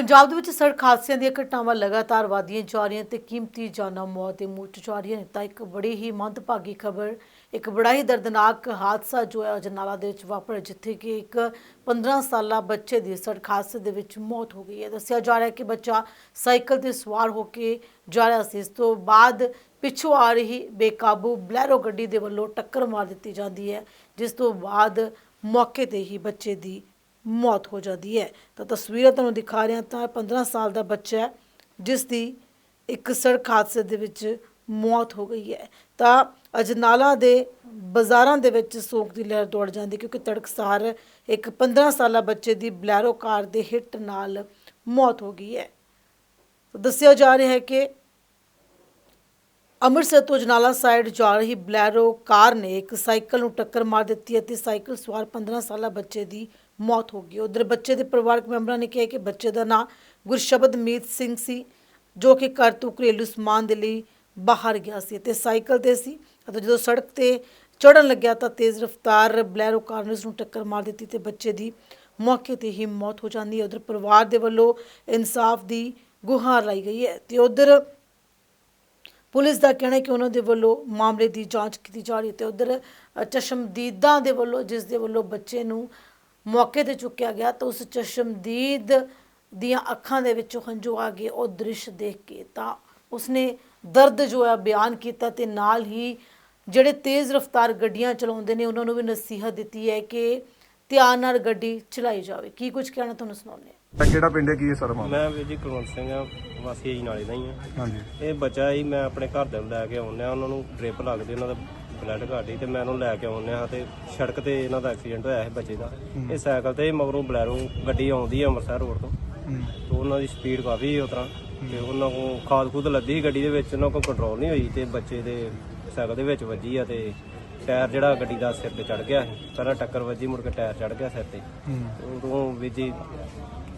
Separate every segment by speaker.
Speaker 1: ਪੰਜਾਬ ਦੇ ਵਿੱਚ ਸੜਕ ਹਾਦਸਿਆਂ ਦੀਆਂ ਘਟਨਾਵਾਂ ਲਗਾਤਾਰ ਵਧੀਆਂ ਜਾ ਰਹੀਆਂ ਤੇ ਕੀਮਤੀ ਜਾਨਾਂ ਮੌਤ ਦੇ ਮੂੰਹ 'ਚ ਜਾ ਰਹੀਆਂ ਨੇ। ਤਾਂ ਇੱਕ ਬੜੀ ਹੀ ਮੰਦਭਾਗੀ ਖਬਰ, ਇੱਕ ਬੜਾ ਹੀ ਦਰਦਨਾਕ ਹਾਦਸਾ ਜੋ ਹੈ ਅਜਨਾਲਾ ਦੇ ਵਿੱਚ ਵਾਪਰਿਆ, ਜਿੱਥੇ ਕਿ ਇੱਕ 15 ਸਾਲਾ ਬੱਚੇ ਦੀ ਸੜਕ ਹਾਦਸੇ ਦੇ ਵਿੱਚ ਮੌਤ ਹੋ ਗਈ ਹੈ। ਦੱਸਿਆ ਜਾ ਰਿਹਾ ਹੈ ਕਿ ਬੱਚਾ ਸਾਈਕਲ ਤੇ ਸਵਾਰ ਹੋ ਕੇ ਜਾ ਰਿਹਾ ਸੀ। ਇਸ ਤੋਂ ਬਾਅਦ ਪਿੱਛੋਂ ਆ ਰਹੀ ਬੇਕਾਬੂ ਬਲੈਰੋ ਗੱਡੀ ਦੇ ਵੱਲੋਂ ਟੱਕਰ ਮਾਰ ਦਿੱਤੀ ਜਾਂਦੀ ਹੈ, ਜਿਸ ਤੋਂ ਬਾਅਦ ਮੌਕੇ ਤੇ ਹੀ ਬੱਚੇ ਦੀ ਮੌਤ ਹੋ ਜਾਂਦੀ ਹੈ। ਤਾਂ ਤਸਵੀਰਾਂ ਤੁਹਾਨੂੰ ਦਿਖਾ ਰਿਹਾ ਤਾਂ 15 ਸਾਲ ਦਾ ਬੱਚਾ ਹੈ, ਜਿਸ ਦੀ ਇੱਕ ਸੜਕ ਹਾਦਸੇ ਦੇ ਵਿੱਚ ਮੌਤ ਹੋ ਗਈ ਹੈ। ਤਾਂ ਅਜਨਾਲਾ ਦੇ ਬਾਜ਼ਾਰਾਂ ਦੇ ਵਿੱਚ ਸੋਗ ਦੀ ਲਹਿਰ ਦੌੜ ਜਾਂਦੀ ਕਿਉਂਕਿ ਤੜਕਸਾਰ ਇੱਕ 15 ਸਾਲਾ ਬੱਚੇ ਦੀ ਬਲੈਰੋ ਕਾਰ ਦੇ ਹਿੱਟ ਨਾਲ ਮੌਤ ਹੋ ਗਈ ਹੈ। ਦੱਸਿਆ ਜਾ ਰਿਹਾ ਹੈ ਕਿ ਅੰਮ੍ਰਿਤਸਰ ਤੋਂ ਜਨਾਲਾ ਸਾਈਡ ਜਾ ਰਹੀ ਬਲੈਰੋ ਕਾਰ ਨੇ ਇੱਕ ਸਾਈਕਲ ਨੂੰ ਟੱਕਰ ਮਾਰ ਦਿੱਤੀ ਅਤੇ ਸਾਈਕਲ ਸਵਾਰ 15 ਸਾਲਾ ਬੱਚੇ ਦੀ ਮੌਤ ਹੋ ਗਈ। ਉਧਰ ਬੱਚੇ ਦੇ ਪਰਿਵਾਰਕ ਮੈਂਬਰਾਂ ਨੇ ਕਿਹਾ ਕਿ ਬੱਚੇ ਦਾ ਨਾਂ ਗੁਰਸ਼ਬਦਮੀਤ ਸਿੰਘ ਸੀ, ਜੋ ਕਿ ਘਰ ਤੋਂ ਘਰੇਲੂ ਸਮਾਨ ਦੇ ਲਈ ਬਾਹਰ ਗਿਆ ਸੀ ਤੇ ਸਾਈਕਲ ਤੇ ਸੀ ਅਤੇ ਜਦੋਂ ਸੜਕ ਤੇ ਚੜਨ ਲੱਗਿਆ ਤਾਂ ਤੇਜ਼ ਰਫ਼ਤਾਰ ਬਲੈਰੋ ਕਾਰ ਨੇ ਉਸ ਨੂੰ ਟੱਕਰ ਮਾਰ ਦਿੱਤੀ ਤੇ ਬੱਚੇ ਦੀ ਮੌਕੇ ਤੇ ਹੀ ਮੌਤ ਹੋ ਜਾਂਦੀ ਹੈ। ਉਧਰ ਪਰਿਵਾਰ ਦੇ ਵੱਲੋਂ ਇਨਸਾਫ ਦੀ ਗੁਹਾਰ ਲਾਈ ਗਈ ਹੈ ਤੇ ਉਧਰ ਪੁਲਿਸ ਦਾ ਕਹਿਣਾ ਹੈ ਕਿ ਉਹਨਾਂ ਦੇ ਵੱਲੋਂ ਮਾਮਲੇ ਦੀ ਜਾਂਚ ਕੀਤੀ ਜਾ ਰਹੀ ਹੈ ਤੇ ਉਧਰ ਚਸ਼ਮਦੀਦਾਂ ਦੇ ਵੱਲੋਂ, ਜਿਸ ਦੇ ਵੱਲੋਂ ਬੱਚੇ ਨੂੰ ਮੌਕੇ ਤੇ ਚੁੱਕਿਆ ਗਿਆ ਤਾਂ ਉਸ ਚਸ਼ਮਦੀਦ ਦੀਆਂ ਅੱਖਾਂ ਦੇ ਵਿੱਚੋਂ ਹੰਝੂ ਆ ਗਏ। ਉਹ ਦ੍ਰਿਸ਼ ਦੇਖ ਕੇ ਤਾਂ ਉਸਨੇ ਦਰਦ ਜੋ ਹੈ ਬਿਆਨ ਕੀਤਾ ਤੇ ਨਾਲ ਹੀ ਜਿਹੜੇ ਤੇਜ਼ ਰਫ਼ਤਾਰ ਗੱਡੀਆਂ ਚਲਾਉਂਦੇ ਨੇ ਉਹਨਾਂ ਨੂੰ ਵੀ ਨਸੀਹਤ ਦਿੱਤੀ ਹੈ ਕਿ ਧਿਆਨ ਨਾਲ ਗੱਡੀ ਚਲਾਈ ਜਾਵੇ। ਕੀ ਕੁਝ ਕਹਿਣਾ ਤੁਹਾਨੂੰ ਸੁਣਾਉਂਦੇ ਹਾਂ?
Speaker 2: ਤਾਂ ਕਿਹੜਾ ਪਿੰਡ ਹੈ? ਕੀ ਹੈ ਸਾਰਾ ਮਾਮਲਾ?
Speaker 3: ਮੈਂ ਵੀਰ ਜੀ ਕੁਲਵੰਤ ਸਿੰਘ ਆ ਵਾਸੀ ਜੀ ਨਾਲੇ ਦਾ ਹੀ ਆ।
Speaker 2: ਹਾਂਜੀ।
Speaker 3: ਇਹ ਬੱਚਾ ਹੀ ਮੈਂ ਆਪਣੇ ਘਰ ਦੇ ਨੂੰ ਲੈ ਕੇ ਆਉਂਦਾ ਉਹਨਾਂ ਨੂੰ ਡ੍ਰਿਪ ਲੱਗਦੀ ਉਹਨਾਂ ਦਾ ਬਲੱਡ ਘੱਟ ਸੀ ਤੇ ਮੈਂ ਉਹਨੂੰ ਲੈ ਕੇ ਆਉਂਦਾ ਹਾਂ ਤੇ ਸੜਕ ਤੇ ਇਹਨਾਂ ਦਾ ਐਕਸੀਡੈਂਟ ਹੋਇਆ ਸੀ ਬੱਚੇ ਦਾ। ਇਹ ਸਾਈਕਲ ਤੇ ਮਗਰੋਂ ਬਲੈਰੋ ਗੱਡੀ ਆਉਂਦੀ ਹੈ ਅੰਮ੍ਰਿਤਸਰ ਰੋਡ ਤੋਂ। ਤੇ ਉਹਨਾਂ ਦੀ ਸਪੀਡ ਕਾਫੀ ਉਸ ਤਰ੍ਹਾਂ। ਤੇ ਉਹਨਾਂ ਕੋ ਖਾਦ ਖੁਦ ਲੱਦੀ ਸੀ ਗੱਡੀ ਦੇ ਵਿੱਚ ਉਹਨਾਂ ਕੋ ਕੰਟਰੋਲ ਨਹੀਂ ਹੋਈ ਤੇ ਬੱਚੇ ਦੇ ਸਾਈਕਲ ਦੇ ਵਿੱਚ ਵੱਜੀ ਆ ਤੇ ਟਾਇਰ ਜਿਹੜਾ ਗੱਡੀ ਦਾ ਸਿਰ ਤੇ ਚੜ ਗਿਆ ਸੀ ਪਹਿਲਾਂ ਟੱਕਰ ਵੱਜੀ ਮੁੜ ਕੇ ਟਾਇਰ ਚੜ ਗਿਆ ਸਿਰ ਤੇ। ਉਦੋਂ ਵੀ ਜੀ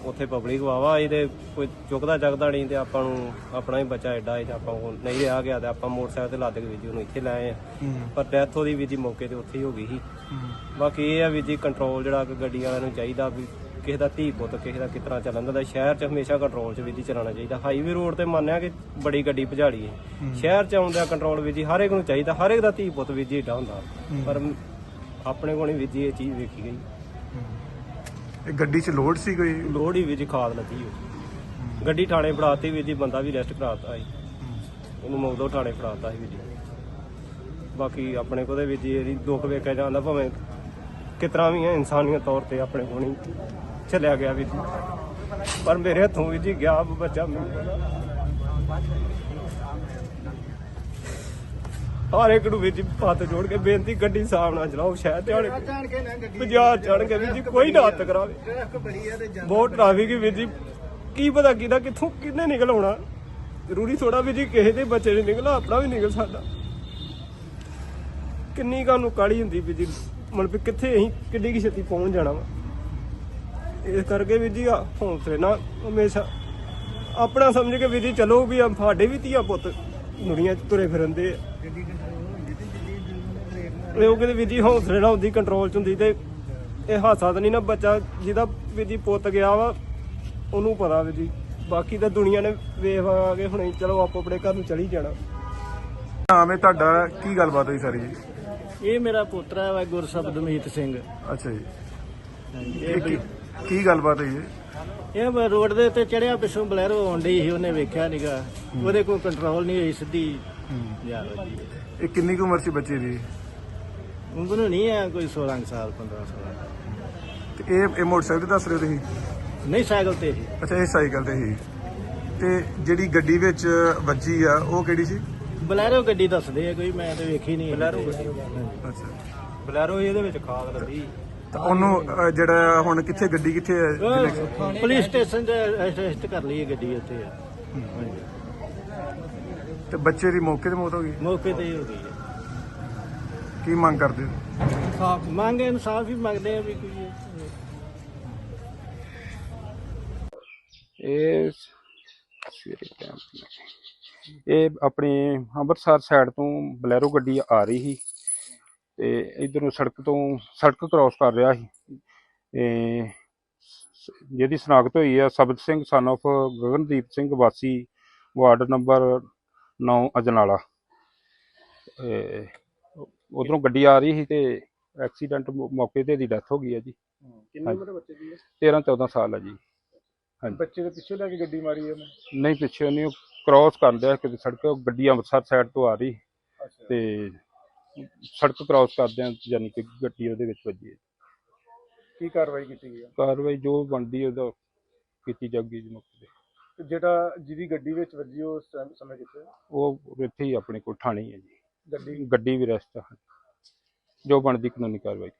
Speaker 3: ਉੱਥੇ ਪਬਲਿਕ ਵਾਵਾ ਇਹਦੇ ਕੋਈ ਚੁੱਕਦਾ ਜਗਦਾ ਨਹੀਂ ਤੇ ਆਪਾਂ ਨੂੰ ਆਪਣਾ ਹੀ ਬੱਚਾ ਐਡਾ ਹੈ ਤੇ ਆਪਾਂ ਕੋਲ ਨਹੀਂ ਰਿਹਾ ਗਿਆ ਤੇ ਆਪਾਂ ਮੋਟਰਸਾਈਕਲ ਤੇ ਲੱਦ ਕੇ ਵੀ ਜੀ ਉਹਨੂੰ ਇੱਥੇ ਲੈ ਆਏ ਆ। ਪਰ ਡੈਥ ਉਹਦੀ ਵੀ ਜੀ ਮੌਕੇ ਤੇ ਉੱਥੇ ਹੀ ਹੋ ਗਈ ਸੀ ਬਾਕੀ ਇਹ ਆ ਵੀ ਜੀ ਕੰਟਰੋਲ ਜਿਹੜਾ ਕਿ ਗੱਡੀ ਵਾਲਿਆਂ ਨੂੰ ਚਾਹੀਦਾ ਵੀ ਕਿਸੇ ਦਾ ਧੀ ਪੁੱਤ ਕਿਸੇ ਦਾ ਕਿਸ ਤਰ੍ਹਾਂ ਚੱਲਣ ਦਾ ਸ਼ਹਿਰ 'ਚ ਹਮੇਸ਼ਾ ਕੰਟਰੋਲ 'ਚ ਵੀ ਜੀ ਚਲਾਉਣਾ ਚਾਹੀਦਾ। ਹਾਈਵੇ ਰੋਡ ਤੇ ਮੰਨਿਆ ਕਿ ਬੜੀ ਗੱਡੀ ਭਜਾੜੀ ਹੈ। ਸ਼ਹਿਰ 'ਚ ਆਉਂਦਾ ਕੰਟਰੋਲ ਵੀ ਜੀ ਹਰ ਇੱਕ ਨੂੰ ਚਾਹੀਦਾ ਹਰ ਇੱਕ ਦਾ ਧੀ ਪੁੱਤ ਵੀ ਜੀ ਏਡਾ ਹੁੰਦਾ। ਪਰ ਆਪਣੇ ਕੋਲ ਨਹੀਂ ਵੀ ਜੀ ਇਹ ਚੀਜ਼ ਵੇਖੀ ਗਈ।
Speaker 2: ਇਹ ਗੱਡੀ 'ਚ ਲੋਡ ਸੀ ਕੋਈ?
Speaker 3: ਲੋੜ ਹੀ ਵੀ ਜੀ ਖਾਦ ਲੱਗੀ ਹੋ। ਗੱਡੀ ਥਾਣੇ ਫੜਾਤੀ ਵੀ ਜੀ ਬੰਦਾ ਵੀ ਰੈਸਟ ਕਰਾਤਾ ਸੀ। ਉਹਨੂੰ ਮੌਦੋਂ ਥਾਣੇ ਫੜਾਤਾ ਸੀ ਵੀ ਜੀ ਬਾਕੀ ਆਪਣੇ ਕੋਲ ਦੇ ਵੀ ਜੀ ਇਹਦੀ ਦੁੱਖ ਵੇਖਿਆ ਜਾਂਦਾ ਭਾਵੇਂ ਕਿਤਨਾ ਵੀ ਹੈ ਇਨਸਾਨੀਅਤ ਤੌਰ ਤੇ ਆਪਣੇ ਕੋਲ ਨਹੀਂ। ਚੱਲਿਆ ਗਿਆ ਵੀ ਪਰ ਮੇਰੇ ਹੱਥੋਂ ਵੀ ਜੀ ਗਿਆ ਬੱਚਾ। ਹਰ ਇੱਕ ਨੂੰ ਵੀ ਜੀ ਹੱਥ ਜੋੜ ਕੇ ਬੇਨਤੀ ਗੱਡੀ ਸਾਹਮਣੇ ਨਾਲ ਚਲਾਓ ਸ਼ਾਇਦ ਧਿਆਨ ਬਾਜ਼ਾਰ ਚੜ ਕੇ ਵੀ ਜੀ ਕੋਈ ਨਾ ਹੱਥ ਕਰਾਵੇ। ਬਹੁਤ ਟ੍ਰੈਫਿਕ ਵੀਰ ਜੀ ਕੀ ਪਤਾ ਕਿਹਦਾ ਕਿੱਥੋਂ ਕਿੰਨੇ ਨਿਕਲ ਆਉਣਾ। ਜ਼ਰੂਰੀ ਥੋੜਾ ਵੀ ਜੀ ਕਿਸੇ ਦੇ ਬੱਚੇ ਨੇ ਨਿਕਲਾ ਆਪਣਾ ਵੀ ਨਿਕਲ ਸਕਦਾ। ਕਿੰਨੀ ਕਾਨੂੰ ਕਾਲੀ ਹੁੰਦੀ ਵੀ ਜੀ ਮਨ ਵੀ ਕਿੱਥੇ ਅਸੀਂ ਕਿੱਡੀ ਕੀ ਛੇਤੀ ਪਹੁੰਚ ਜਾਣਾ ਵਾ। ਇਸ ਕਰਕੇ ਵੀ ਜੀ ਹੌਸਲੇ ਨਾਲ ਹਮੇਸ਼ਾ ਆਪਣਾ ਸਮਝ ਕੇ ਵੀ ਜੀ ਚਲੋ ਵੀ ਆ ਸਾਡੇ ਵੀ ਧੀਆ ਪੁੱਤ ਦੁਨੀਆ 'ਚ ਤੁਰੇ ਫਿਰਦੇ ਆ। ਇਹ ਉਹ ਕਿਤੇ ਵੀ ਜੀ ਹੌਸਲੇ ਨਾਲ ਹੁੰਦੀ ਕੰਟਰੋਲ 'ਚ ਹੁੰਦੀ ਤੇ ਇਹ ਹਾਸਾ ਤਾਂ ਨਹੀਂ ਨਾ ਬੱਚਾ ਜਿਹਦਾ ਵੀ ਜੀ ਪੁੱਤ ਗਿਆ ਵਾ ਉਹਨੂੰ ਪਤਾ ਵੀ ਜੀ। ਬਾਕੀ ਤਾਂ ਦੁਨੀਆ ਨੇ ਵੇਖ ਆ ਕੇ ਹੁਣੇ ਚਲੋ ਆਪੋ ਆਪਣੇ ਘਰ ਨੂੰ ਚਲੀ ਜਾਣਾ।
Speaker 2: ਨਾਮ ਹੈ ਤੁਹਾਡਾ ਕੀ ਗੱਲਬਾਤ ਹੋਈ ਸਾਰੀ ਜੀ?
Speaker 4: ਇਹ ਮੇਰਾ ਪੁੱਤਰਾ ਹੈ ਗੁਰਸ਼ਬਦਮੀਤ ਸਿੰਘ।
Speaker 2: ਅੱਛਾ ਜੀ।
Speaker 4: ਇਹ
Speaker 2: ਇਹ ਕੀ ਗੱਲਬਾਤ ਹੈ
Speaker 4: ਇਹ ਮੈਂ ਰੋਡ ਦੇ ਉੱਤੇ ਚੜਿਆ ਪਿੱਛੋਂ ਬਲੈਰੋ ਆਉਂਦੀ ਸੀ ਉਹਨੇ ਵੇਖਿਆ ਨੀਗਾ। ਉਹਦੇ ਕੋਲ ਕੰਟਰੋਲ ਨਹੀਂ ਹੋਈ ਸਿੱਧੀ। ਵੱਜੀ
Speaker 2: ਇਹ ਕਿੰਨੀ ਕੁ ਉਮਰ ਸੀ ਬੱਚੇ ਦੀ?
Speaker 4: ਉਮਰ ਨਹੀਂ ਹੈ ਕੋਈ 16 ਕੁ ਸਾਲ 15 ਸਾਲ।
Speaker 2: ਤੇ ਇਹ ਇਹ ਮੋਟਰਸਾਈਕਲ ਤੇ ਦੱਸ ਰਹੇ ਹੋ ਤੁਸੀਂ?
Speaker 4: ਨਹੀਂ ਸਾਈਕਲ ਤੇ ਸੀ।
Speaker 2: ਅੱਛਾ ਇਹ ਸਾਈਕਲ ਤੇ ਹੀ ਤੇ ਜਿਹੜੀ ਗੱਡੀ ਵਿੱਚ ਵੱਜੀ ਆ ਉਹ ਕਿਹੜੀ ਸੀ?
Speaker 4: ਬਲੈਰੋ ਗੱਡੀ ਦੱਸਦੇ ਆ ਕੋਈ ਮੈਂ ਤੇ ਵੇਖੀ ਨਹੀਂ ਬਲੈਰੋ ਗੱਡੀ।
Speaker 2: ਅੱਛਾ।
Speaker 3: ਬਲੈਰੋ ਇਹਦੇ ਵਿੱਚ ਖਾਦ ਲੱਗੀ
Speaker 2: ਤਾਂ ਉਹਨੂੰ ਅ, ਜਿਹੜਾ ਹੁਣ ਕਿੱਥੇ ਗੱਡੀ ਕਿੱਥੇ ਹੈ? ਜਿਹਨੇ-
Speaker 4: ਪੁਲਿਸ ਸਟੇਸ਼ਨ ਤੇ ਅਰੈਸਟ ਕਰ ਲਈ ਹੈ ਗੱਡੀ ਹਾਂਜੀ।
Speaker 2: ਤੇ ਬੱਚੇ ਦੀ ਮੌਕੇ ਤੇ ਮੌਤ ਹੋ ਗਈ?
Speaker 4: ਮੌਕੇ ਤੇ ਹੀ ਹੋ ਗਈ। ਹੈ
Speaker 2: ਕੀ ਮੰਗ ਕਰਦੇ ਹੋ?
Speaker 4: ਮੰਗ ਇਨਸਾਫ ਹੀ ਮੰਗਦੇ ਆ ਵੀ ਕੋਈ ਇਹ-
Speaker 5: ਇਹ ਸਵੇਰੇ ਟਾਈਮ ਇਹ ਆਪਣੀ ਅੰਮ੍ਰਿਤਸਰ ਸਾਈਡ ਤੋਂ ਬਲੈਰੋ ਗੱਡੀ ਆ ਰਹੀ ਸੀ। ਤੇ ਇਧਰੋਂ ਸੜਕ ਤੋਂ ਸੜਕ ਕ੍ਰਾਸ ਕਰ ਰਿਹਾ ਸੀ। ਤੇ ਜਿਹਦੀ ਸ਼ਨਾਖਤ ਹੋਈ ਆ ਸਬਤ ਸਿੰਘ son of ਗਗਨਦੀਪ ਸਿੰਘ ਵਾਸੀ ਵਾਰਡ ਨੰਬਰ 9 ਅਜਨਾਲਾ। ਉਧਰੋਂ ਗੱਡੀ ਆ ਰਹੀ ਸੀ ਤੇ ਐਕਸੀਡੈਂਟ ਮੌਕੇ ਤੇ ਦੀ ਡੈਥ ਹੋ ਗਈ ਹੈ ਜੀ।
Speaker 6: ਕਿੰਨੀ ਉਮਰ ਦੇ ਬੱਚੇ ਦੀ
Speaker 5: 13 14 ਸਾਲ ਹੈ ਜੀ।
Speaker 6: ਬੱਚੇ ਦੇ ਪਿੱਛੇ ਲੈ ਕੇ ਗੱਡੀ ਮਾਰੀ ਉਹਨੇ?
Speaker 5: ਨਹੀਂ ਪਿੱਛੇ ਨਹੀਂ ਕ੍ਰਾਸ ਕਰਦਿਆ ਕਿਤੇ ਸੜਕ ਗੱਡੀ ਅੰਮ੍ਰਿਤਸਰ ਸਾਈਡ ਤੋਂ ਆ ਰਹੀ ਤੇ ਸੜਕ ਕ੍ਰਾਸ ਕਰਦਿਆਂ ਯਾਨੀ ਕਿ ਗੱਡੀ ਉਹਦੇ ਵਿੱਚ ਵੱਜੀ ਹੈ।
Speaker 6: ਕੀ ਕਾਰਵਾਈ ਕੀਤੀ ਗਈ ਆ?
Speaker 5: ਕਾਰਵਾਈ ਜੋ ਬਣਦੀ ਉਹਦਾ ਕੀਤੀ ਜਾਊਗੀ ਜੀ ਮੌਕੇ ਤੇ
Speaker 6: ਤੇ ਜਿਹੜਾ ਜਿਹਦੀ ਗੱਡੀ ਵਿੱਚ ਵੱਜੀ ਉਹ ਉਸ ਟਾਈਮ ਸਮੇਂ ਕਿੱਥੇ
Speaker 5: ਉਹ ਇੱਥੇ ਹੀ ਆਪਣੇ ਕੋਲ ਥਾਣੇ ਹੀ ਹੈ ਜੀ।
Speaker 6: ਗੱਡੀ?
Speaker 5: ਗੱਡੀ ਵੀ ਰੈਸਟ ਆ। ਜੋ ਬਣਦੀ ਕਾਨੂੰਨੀ ਕਾਰਵਾਈ।